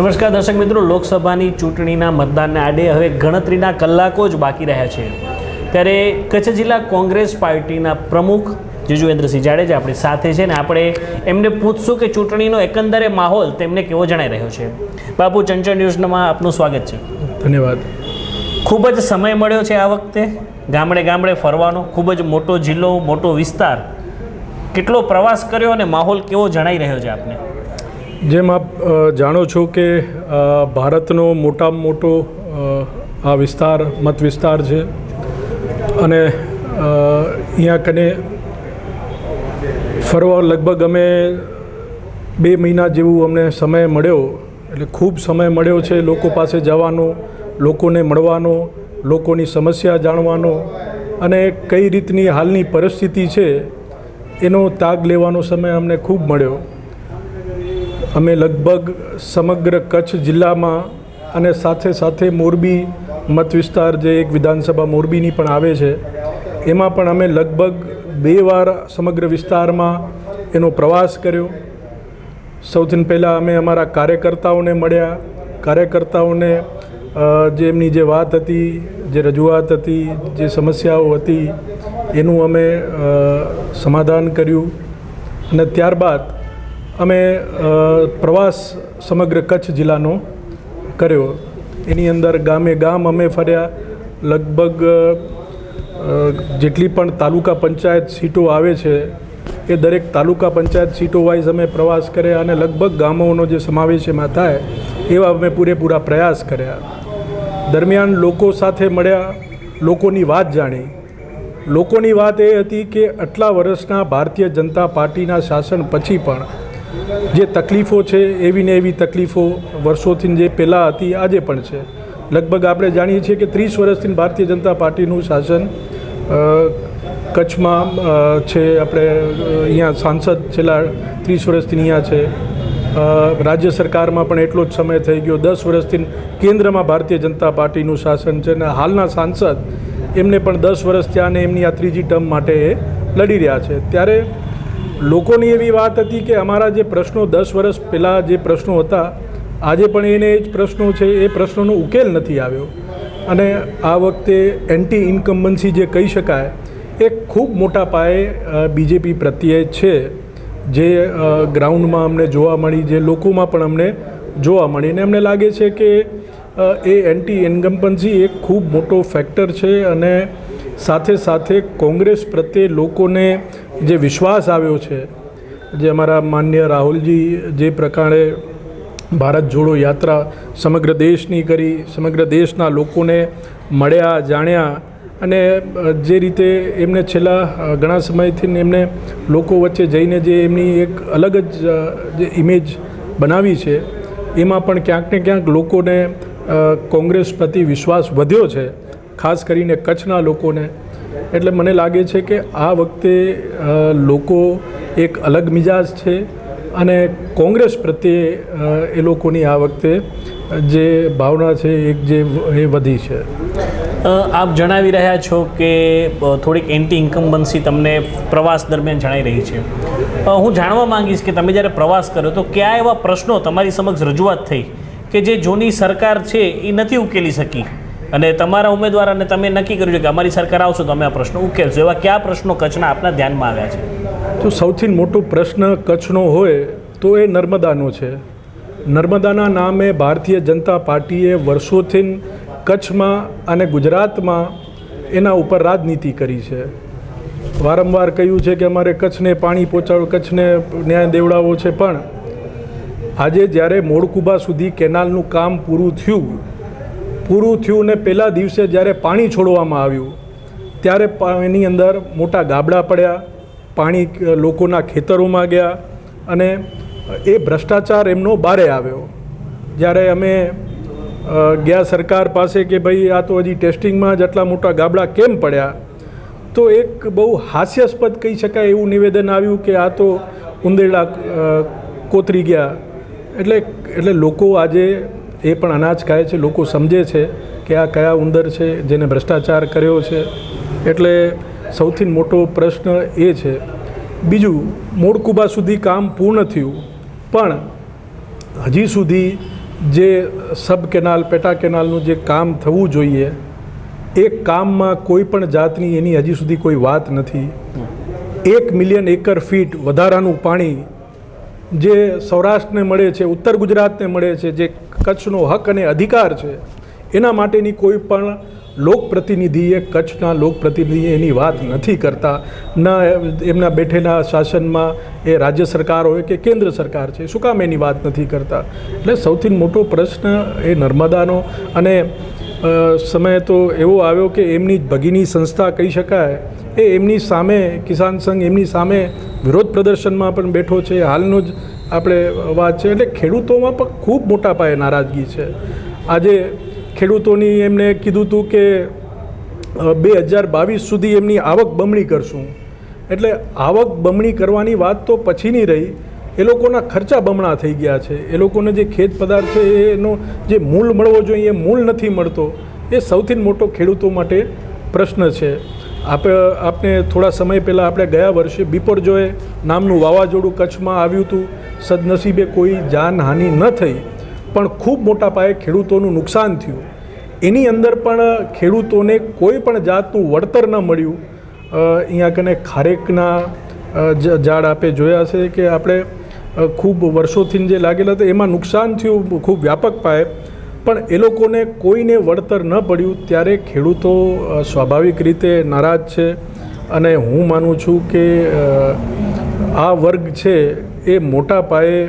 નમસ્કાર દર્શક મિત્રો લોકસભાની ચૂંટણીના મતદાનને આડે હવે ગણતરીના કલાકો જ બાકી રહ્યા છે. ત્યારે કચ્છ જિલ્લા કોંગ્રેસ પાર્ટીના પ્રમુખ જીજુવેન્દ્રસિંહ જાડેજા આપણી સાથે છે ને આપણે એમને પૂછશું કે ચૂંટણીનો એકંદરે માહોલ તેમને કેવો જણાઈ રહ્યો છે. બાપુ ચંચળ ન્યૂઝમાં આપનું સ્વાગત છે. ધન્યવાદ. ખૂબ જ સમય મળ્યો છે આ વખતે. ગામડે ગામડે ફરવાનો ખૂબ જ મોટો જિલ્લો મોટો વિસ્તાર. કેટલો પ્રવાસ કર્યો અને માહોલ કેવો જણાઈ રહ્યો છે આપને? જેમ આપ જાણો છો કે ભારતનો મોટામાં મોટો આ વિસ્તાર, મત વિસ્તાર છે. અને અહીંયા કને ફરવા લગભગ અમે બે મહિના જેવું અમને સમય મળ્યો. એટલે ખૂબ સમય મળ્યો છે લોકો પાસે જવાનો, લોકોને મળવાનો, લોકોની સમસ્યા જાણવાનો. અને કઈ રીતની હાલની પરિસ્થિતિ છે, એનો તાગ લેવાનો સમય અમને ખૂબ મળ્યો. અમે લગભગ સમગ્ર કચ્છ જિલ્લામાં અને સાથે સાથે મોરબી મત વિસ્તાર જે એક વિધાનસભા મોરબીની પણ આવે છે, એમાં પણ અમે લગભગ બે વાર સમગ્ર વિસ્તારમાં એનો પ્રવાસ કર્યો. સૌથી પહેલાં અમે અમારા કાર્યકર્તાઓને મળ્યા. કાર્યકર્તાઓને જે એમની જે વાત હતી, જે રજૂઆત હતી, જે સમસ્યાઓ હતી, એનું અમે સમાધાન કર્યું. અને ત્યારબાદ અમે પ્રવાસ સમગ્ર કચ્છ જિલ્લાનો કર્યો. એની અંદર ગામે ગામ અમે ફર્યા. લગભગ જેટલી પણ તાલુકા પંચાયત સીટો આવે છે, એ દરેક તાલુકા પંચાયત સીટો વાઇઝ અમે પ્રવાસ કર્યા અને લગભગ ગામોનો જે સમાવેશ એમાં થાય, એવા અમે પૂરેપૂરા પ્રયાસ કર્યા. દરમિયાન લોકો સાથે મળ્યા, લોકોની વાત જાણી. લોકોની વાત એ હતી કે, આટલા વર્ષના ભારતીય જનતા પાર્ટીના શાસન પછી પણ જે તકલીફો છે, એવી ને એવી તકલીફો વર્ષોથી જે પહેલાં હતી, આજે પણ છે. લગભગ આપણે જાણીએ છીએ કે ત્રીસ વર્ષથી ભારતીય જનતા પાર્ટીનું શાસન કચ્છમાં છે, આપણે અહીંયા સાંસદ છેલ્લા ત્રીસ વર્ષથી અહીંયા છે. રાજ્ય સરકારમાં પણ એટલો જ સમય થઈ ગયો. દસ વર્ષથી કેન્દ્રમાં ભારતીય જનતા પાર્ટીનું શાસન છે અને હાલના સાંસદ એમને પણ દસ વર્ષ થયા અને એમની આ ત્રીજી ટર્મ માટે એ લડી રહ્યા છે. ત્યારે લોકોની એવી વાત હતી કે અમારા જે પ્રશ્નો દસ વર્ષ પહેલાં જે પ્રશ્નો હતા, આજે પણ એને એ જ પ્રશ્નો છે, એ પ્રશ્નોનો ઉકેલ નથી આવ્યો. અને આ વખતે એન્ટી ઇન્કમ્બન્સી જે કહી શકાય, એ ખૂબ મોટા પાયે બીજેપી પ્રત્યે છે. જે ગ્રાઉન્ડમાં અમને જોવા મળી, જે લોકોમાં પણ અમને જોવા મળી. અને અમને લાગે છે કે એ એન્ટી ઇન્કમ્બન્સી એક ખૂબ મોટો ફેક્ટર છે અને સાથે સાથે કોંગ્રેસ પ્રત્યે લોકોને જે વિશ્વાસ આવ્યો છે, જે અમારા માન્ય રાહુલજી જે પ્રકારે ભારત જોડો યાત્રા સમગ્ર દેશની કરી, સમગ્ર દેશના લોકોને મળ્યા, જાણ્યા અને જે રીતે એમને છેલ્લા ઘણા સમયથી એમને લોકો વચ્ચે જઈને જે એમની એક અલગ જ જે ઇમેજ બનાવી છે, એમાં પણ ક્યાંક ને ક્યાંક લોકોને કોંગ્રેસ પ્રતિ વિશ્વાસ વધ્યો છે, ખાસ કરીને કચ્છના લોકોને. એટલે મને લાગે છે કે આ વખતે લોકો એક અલગ મિજાજ છે અને કોંગ્રેસ પ્રત્યે એ લોકોની આ વખતે જે ભાવના છે, એક જે એ વધી છે. આપ જણાવી રહ્યા છો કે થોડીક એન્ટી ઇન્કમ્બન્સી તમને પ્રવાસ દરમિયાન જણાઈ રહી છે. હું જાણવા માંગીશ કે તમે જ્યારે પ્રવાસ કર્યો તો કયા એવા પ્રશ્નો તમારી સમક્ષ રજૂઆત થઈ કે જે જૂની સરકાર છે એ નથી ઉકેલી શકી? અને તમારા ઉમેદવાર અને તમે નક્કી કર્યું છે કે અમારી સરકાર આવશે તો અમે આ પ્રશ્નો ઉકેલશું. એવા કયા પ્રશ્નો કચ્છના આપના ધ્યાનમાં આવ્યા છે? તો સૌથી મોટો પ્રશ્ન કચ્છનો હોય તો એ નર્મદાનો છે. નર્મદાના નામે ભારતીય જનતા પાર્ટીએ વર્ષોથી કચ્છમાં અને ગુજરાતમાં એના ઉપર રાજનીતિ કરી છે. વારંવાર કહ્યું છે કે અમારે કચ્છને પાણી પહોંચાડો, કચ્છને ન્યાય દેવડાવવો છે, પણ આજે જ્યારે મોડકુબા સુધી કેનાલનું કામ પૂરું થયું પૂરું થયું ને પહેલા દિવસે જ્યારે પાણી છોડવામાં આવ્યું, ત્યારે એની અંદર મોટા ગાબડા પડ્યા, પાણી લોકોના ખેતરોમાં ગયા અને એ ભ્રષ્ટાચાર એમનો બારે આવ્યો. જ્યારે અમે ગયા સરકાર પાસે કે ભાઈ આ તો હજી ટેસ્ટિંગમાં જ આટલા મોટા ગાબડા કેમ પડ્યા, તો એક બહુ હાસ્યાસ્પદ કહી શકાય એવું નિવેદન આવ્યું કે આ તો ઉંદેડા કોતરી ગયા. એટલે એટલે લોકો આજે એ પણ અનાજ ખાય છે, લોકો સમજે છે કે આ કયા ઉંદર છે, જેને ભ્રષ્ટાચાર કર્યો છે. એટલે સૌથી મોટો પ્રશ્ન એ છે. બીજું, મોડકુબા સુધી કામ પૂર્ણ થયું, પણ હજી સુધી જે સબ કેનાલ, પેટા કેનાલનું જે કામ થવું જોઈએ, એ કામમાં કોઈ પણ જાતની એની હજી સુધી કોઈ વાત નથી. એક મિલિયન એકર ફીટ વધારાનું પાણી જે સૌરાષ્ટ્રને મળે છે, ઉત્તર ગુજરાતને મળે છે, જે કચ્છનો હક અને અધિકાર છે, એના માટેની કોઈ પણ લોકપ્રતિનિધિએ કચ્છના લોકપ્રતિનિધિએ એની વાત નથી કરતા. ન, એમના બેઠેલા શાસનમાં એ રાજ્ય સરકાર હોય કે કેન્દ્ર સરકાર છે, શું કામ એની વાત નથી કરતા? એટલે સૌથી મોટો પ્રશ્ન એ નર્મદાનો અને સમય તો એવો આવ્યો કે એમની ભગીની સંસ્થા કહી શકાય એ એમની સામે, કિસાન સંઘ એમની સામે વિરોધ પ્રદર્શનમાં પણ બેઠો છે. હાલનો જ આપણે વાત છે. એટલે ખેડૂતોમાં પણ ખૂબ મોટા પાયે નારાજગી છે. આજે ખેડૂતોની એમને કીધું હતું કે બે હજાર બાવીસ સુધી એમની આવક બમણી કરશું. એટલે આવક બમણી કરવાની વાત તો પછીની રહી. એ લોકોના ખર્ચા બમણા થઈ ગયા છે. એ લોકોને જે ખેત પદાર્થ છે, એનો જે મૂળ મળવો જોઈએ, એ મૂળ નથી મળતો. એ સૌથી મોટો ખેડૂતો માટે પ્રશ્ન છે. આપણે આપણે થોડા સમય પહેલાં આપણે ગયા વર્ષે બિપરજોય નામનું વાવાઝોડું કચ્છમાં આવ્યું હતું. સદનસીબે કોઈ જાનહાનિ ન થઈ, પણ ખૂબ મોટા પાયે ખેડૂતોનું નુકસાન થયું. એની અંદર પણ ખેડૂતોને કોઈ પણ જાતનું વળતર ન મળ્યું. અહીંયા કને ખારેકના ઝાડ આપે જોયા છે કે આપણે ખૂબ વર્ષોથી જે લાગેલા હતા, એમાં નુકસાન થયું ખૂબ વ્યાપક પાયે. પણ એ લોકોને કોઈને વળતર ન પડ્યું ત્યારે ખેડૂતો સ્વાભાવિક રીતે નારાજ છે અને હું માનું છું કે આ વર્ગ છે એ મોટા પાયે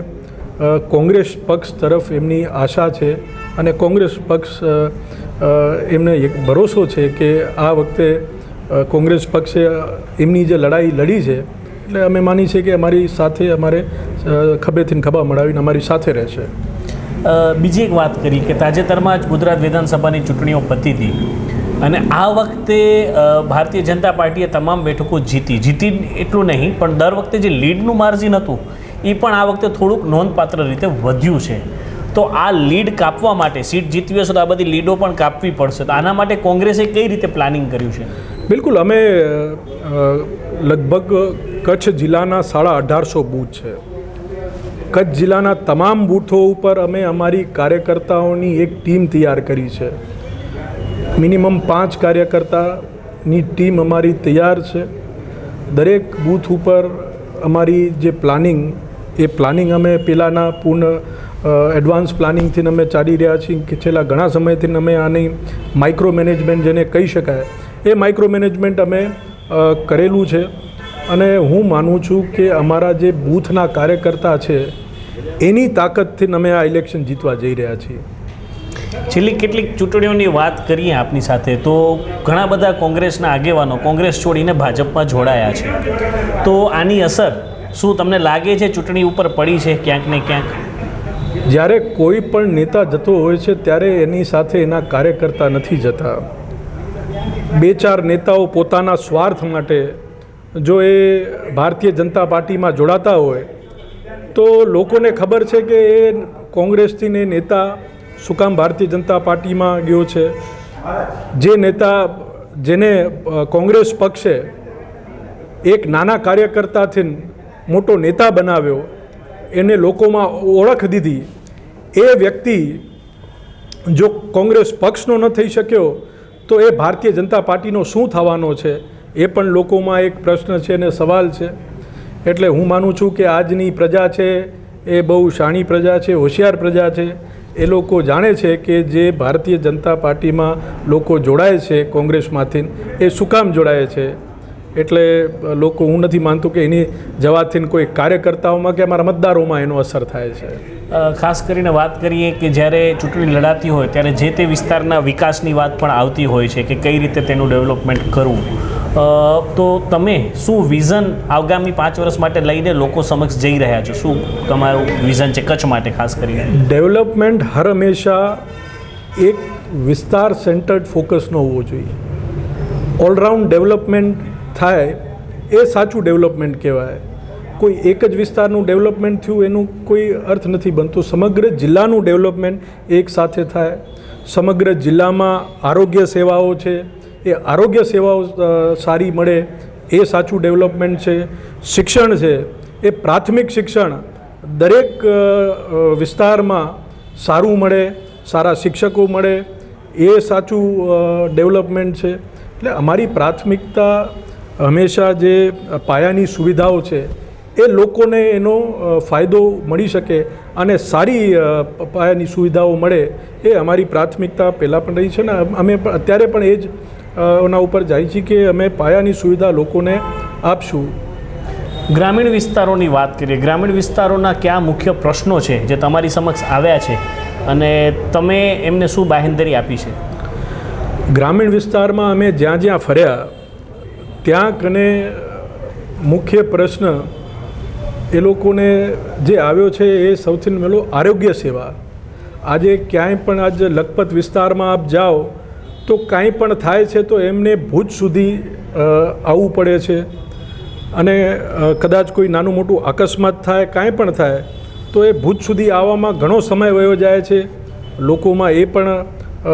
કોંગ્રેસ પક્ષ તરફ એમની આશા છે અને કોંગ્રેસ પક્ષ એમને એક ભરોસો છે કે આ વખતે કોંગ્રેસ પક્ષે એમની જે લડાઈ લડી છે, એટલે અમે માની છે કે અમારી સાથે અમારે ખભેથી ખભા મળાવીને અમારી સાથે રહેશે. બીજી એક વાત કરી કે તાજેતરમાં જ ગુજરાત વિધાનસભાની ચૂંટણીઓ પતી હતી. અને આ વખતે ભારતીય જનતા પાર્ટીએ તમામ બેઠકો જીતી. જીતી એટલું નહીં, પણ દર વખતે જે લીડનું માર્જિન હતું એ પણ આ વખતે થોડુંક નોંધપાત્ર રીતે વધ્યું છે. તો આ લીડ કાપવા માટે, સીટ જીતવી હશે તો આ બધી લીડો પણ કાપવી પડશે. તો આના માટે કોંગ્રેસે કઈ રીતે પ્લાનિંગ કર્યું છે? બિલકુલ, અમે લગભગ કચ્છ જિલ્લાના સાડા અઢારસો બૂથ છે. કચ્છ જિલ્લાના તમામ બૂથો ઉપર અમે અમારી કાર્યકર્તાઓની એક ટીમ તૈયાર કરી છે. મિનિમમ પાંચ કાર્યકર્તાની ટીમ અમારી તૈયાર છે. દરેક બૂથ ઉપર અમારી જે પ્લાનિંગ, એ પ્લાનિંગ અમે પહેલાંના પૂર્ણ એડવાન્સ પ્લાનિંગથી અમે ચાલી રહ્યા છીએ કે છેલ્લા ઘણા સમયથી અમે આની માઇક્રો મેનેજમેન્ટ જેને કહી શકાય, એ માઇક્રો મેનેજમેન્ટ અમે કરેલું છે. અને હું માનું છું કે અમારા જે બૂથના કાર્યકર્તા છે એની તાકાતથી અમે આ ઇલેક્શન જીતવા જઈ રહ્યા છીએ. છેલ્લી કેટલીક ચૂંટણીઓની વાત કરીએ આપની સાથે તો ઘણા બધા કોંગ્રેસના આગેવાનો કોંગ્રેસ છોડીને ભાજપમાં જોડાયા છે. તો આની અસર શું તમને લાગે છે ચૂંટણી ઉપર પડી છે ક્યાંક ને ક્યાંક? જ્યારે કોઈ પણ નેતા જતો હોય છે ત્યારે એની સાથે એના કાર્યકર્તા નથી જતા. બે ચાર નેતાઓ પોતાના સ્વાર્થ માટે જો એ ભારતીય જનતા પાર્ટીમાં જોડાતા હોય તો લોકોને ખબર છે કે એ કોંગ્રેસથી ને નેતા શું ભારતીય જનતા પાર્ટીમાં ગયો છે. જે નેતા, જેને કોંગ્રેસ પક્ષે એક નાના કાર્યકર્તાથી મોટો નેતા બનાવ્યો, એને લોકોમાં ઓળખ દીધી. એ વ્યક્તિ જો કોંગ્રેસ પક્ષનો ન થઈ શક્યો, તો એ ભારતીય જનતા પાર્ટીનો શું થવાનો છે? એ પણ લોકોમાં એક પ્રશ્ન છે અને સવાલ છે. એટલે હું માનું છું કે આજની પ્રજા છે એ બહુ શાણી પ્રજા છે, હોશિયાર પ્રજા છે. એ લોકો જાણે છે કે જે ભારતીય જનતા પાર્ટીમાં લોકો જોડાય છે કોંગ્રેસમાંથી, એ શું કામ જોડાય છે? એટલે લોકો, હું નથી માનતું કે એની જવાથી કોઈ કાર્યકર્તાઓમાં કે અમારા મતદારોમાં એનો અસર થાય છે. ખાસ કરીને વાત કરીએ કે જ્યારે ચૂંટણી લડાતી હોય, ત્યારે જે તે વિસ્તારના વિકાસની વાત પણ આવતી હોય છે કે કઈ રીતે તેનું ડેવલપમેન્ટ કરવું. તો તમે શું વિઝન આગામી પાંચ વર્ષ માટે લઈને લોકો સમક્ષ જઈ રહ્યા છો? શું તમારું વિઝન છે કચ્છ માટે ખાસ કરીને? ડેવલપમેન્ટ હર હંમેશા એક વિસ્તાર સેન્ટર્ડ ફોકસનો હોવો જોઈએ. ઓલરાઉન્ડ ડેવલપમેન્ટ થાય એ સાચું ડેવલપમેન્ટ કહેવાય. કોઈ એક જ વિસ્તારનું ડેવલપમેન્ટ થયું એનું કોઈ અર્થ નથી બનતું. સમગ્ર જિલ્લાનું ડેવલપમેન્ટ એક સાથે થાય. સમગ્ર જિલ્લામાં આરોગ્ય સેવાઓ છે. એ આરોગ્ય સેવાઓ સારી મળે, એ સાચું ડેવલપમેન્ટ છે. શિક્ષણ છે, એ પ્રાથમિક શિક્ષણ દરેક વિસ્તારમાં સારું મળે, સારા શિક્ષકો મળે, એ સાચું ડેવલપમેન્ટ છે. એટલે અમારી પ્રાથમિકતા હંમેશા જે પાયાની સુવિધાઓ છે, એ લોકોને એનો ફાયદો મળી શકે અને સારી પાયાની સુવિધાઓ મળે, એ અમારી પ્રાથમિકતા પહેલાં પણ રહી છે ને, અમે અત્યારે પણ એ જ ઓના ઉપર જાય છે કે અમે પાયાની સુવિધા લોકોને આપશું. ગ્રામીણ વિસ્તારોની વાત કરીએ ગ્રામીણ વિસ્તારોના કયા મુખ્ય પ્રશ્નો છે જે તમારી સમક્ષ આવ્યા છે અને તમે એમને શું બાહેંધરી આપી છે? ગ્રામીણ વિસ્તારમાં અમે જ્યાં જ્યાં ફર્યા ત્યાં કને મુખ્ય પ્રશ્ન એ લોકોને જે આવ્યો છે એ સૌથી પહેલો આરોગ્ય સેવા. આજે ક્યાંય પણ આજ લખપત વિસ્તારમાં આપ જાઓ તો કાંઈ પણ થાય છે તો એમને ભુજ સુધી આવવું પડે છે. અને કદાચ કોઈ નાનું મોટું અકસ્માત થાય, કાંઈ પણ થાય, તો એ ભુજ સુધી આવવામાં ઘણો સમય વયો જાય છે. લોકોમાં એ પણ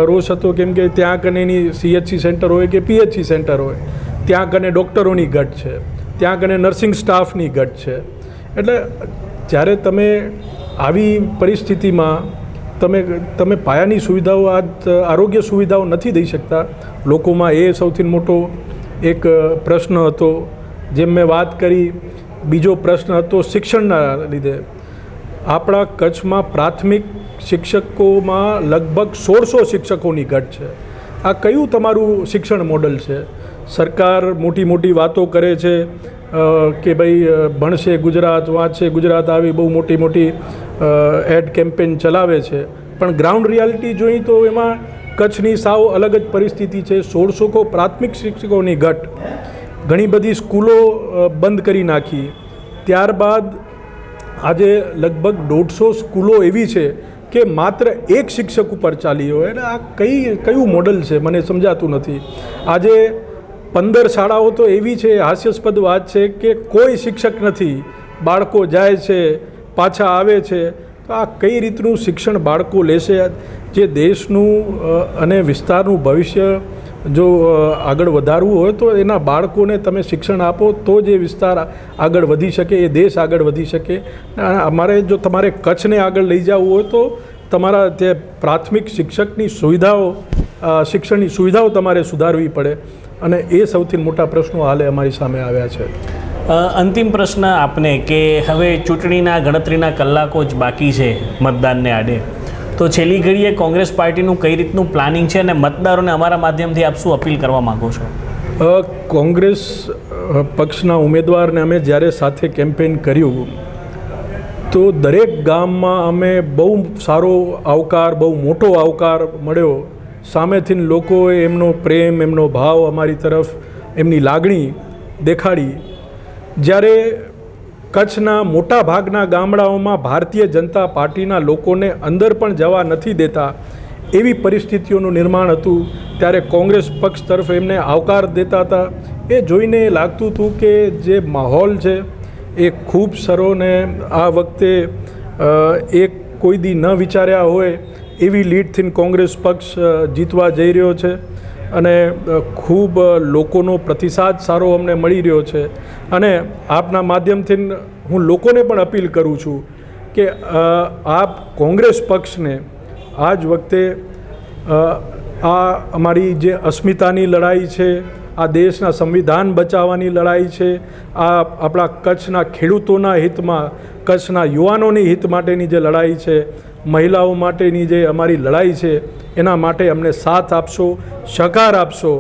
રોષ હતો કેમ કે ત્યાં કને એની સીએચસી સેન્ટર હોય કે પીએચસી સેન્ટર હોય, ત્યાં કને ડૉક્ટરોની ઘટ છે, ત્યાં કને નર્સિંગ સ્ટાફની ઘટ છે. એટલે જ્યારે તમે આવી પરિસ્થિતિમાં તમે તમે પાયાની સુવિધાઓ આ આરોગ્ય સુવિધાઓ નથી દઈ શકતા. લોકોમાં એ સૌથી મોટો એક પ્રશ્ન હતો. જેમ મેં વાત કરી, બીજો પ્રશ્ન હતો શિક્ષણના લીધે. આપણા કચ્છમાં પ્રાથમિક શિક્ષકોમાં લગભગ સોળસો શિક્ષકોની ઘટ છે. આ કયું તમારું શિક્ષણ મોડલ છે? સરકાર મોટી મોટી વાતો કરે છે કે ભાઈ ભણશે ગુજરાત, વાંચશે ગુજરાત, આવી બહુ મોટી મોટી એડ કેમ્પેન ચલાવે છે. પણ ગ્રાઉન્ડ રિયાલિટી જોઈ તો એમાં કચ્છની સાવ અલગ જ પરિસ્થિતિ છે. સોળસો કો પ્રાથમિક શિક્ષકોની ઘટ. ઘણી બધી સ્કૂલો બંધ કરી નાખી. ત્યારબાદ આજે લગભગ દોઢસો સ્કૂલો એવી છે કે માત્ર એક શિક્ષક ઉપર ચાલી હોય. અને આ કઈ, કયું મોડલ છે? મને સમજાતું નથી. આજે પંદર શાળાઓ તો એવી છે, હાસ્યાસ્પદ વાત છે કે કોઈ શિક્ષક નથી. બાળકો જાય છે પાછા આવે છે, તો આ કઈ રીતનું શિક્ષણ બાળકો લેશે? જે દેશનું અને વિસ્તારનું ભવિષ્ય જો આગળ વધારવું હોય, તો એના બાળકોને તમે શિક્ષણ આપો, તો જ એ વિસ્તાર આગળ વધી શકે, એ દેશ આગળ વધી શકે. અમારે જો તમારે કચ્છને આગળ લઈ જવું હોય, તો તમારા જે પ્રાથમિક શિક્ષકની સુવિધાઓ શિક્ષણની સુવિધાઓ તમારે સુધારવી પડે. અને એ સૌથી મોટા પ્રશ્નો હાલે અમારી સામે આવ્યા છે. અંતિમ પ્રશ્ન આપને કે હવે ચૂંટણીના ગણતરીના કલાકો જ બાકી છે મતદાનને આડે. તો છેલ્લી ઘડીએ કોંગ્રેસ પાર્ટીનું કઈ રીતનું પ્લાનિંગ છે અને મતદારોને અમારા માધ્યમથી આપ શું અપીલ કરવા માગો છો? કોંગ્રેસ પક્ષના ઉમેદવારને અમે જ્યારે સાથે કેમ્પેન કર્યું, તો દરેક ગામમાં અમે બહુ સારો આવકાર, બહુ મોટો આવકાર મળ્યો. સામેથી લોકોએ એમનો પ્રેમ, એમનો ભાવ અમારી તરફ એમની લાગણી દેખાડી. જ્યારે કચ્છના મોટા ભાગના ગામડાઓમાં ભારતીય જનતા પાર્ટીના લોકોને અંદર પણ જવા નથી દેતા એવી પરિસ્થિતિઓનું નિર્માણ હતું, ત્યારે કોંગ્રેસ પક્ષ તરફ એમને આવકાર દેતા હતા. એ જોઈને લાગતું હતું કે જે માહોલ છે એ ખૂબ સરો ને આ વખતે એક કોઈ દી ન વિચાર્યા હોય એવી લીડથી કોંગ્રેસ પક્ષ જીતવા જઈ રહ્યો છે. અને ખૂબ લોકોનો પ્રતિસાદ સારો અમને મળી રહ્યો છે. અને આપના માધ્યમથી હું લોકોને પણ અપીલ કરું છું કે આપ કોંગ્રેસ પક્ષને આ જ વખતે આ અમારી જે અસ્મિતાની લડાઈ છે, આ દેશના સંવિધાન બચાવવાની લડાઈ છે, આ આપણા કચ્છના ખેડૂતોના હિતમાં, કચ્છના યુવાનોની હિત માટેની જે લડાઈ છે મહિલાઓ માટેની જે અમારી લડાઈ છે એના માટે અમને સાથ આપશો સહકાર આપશો.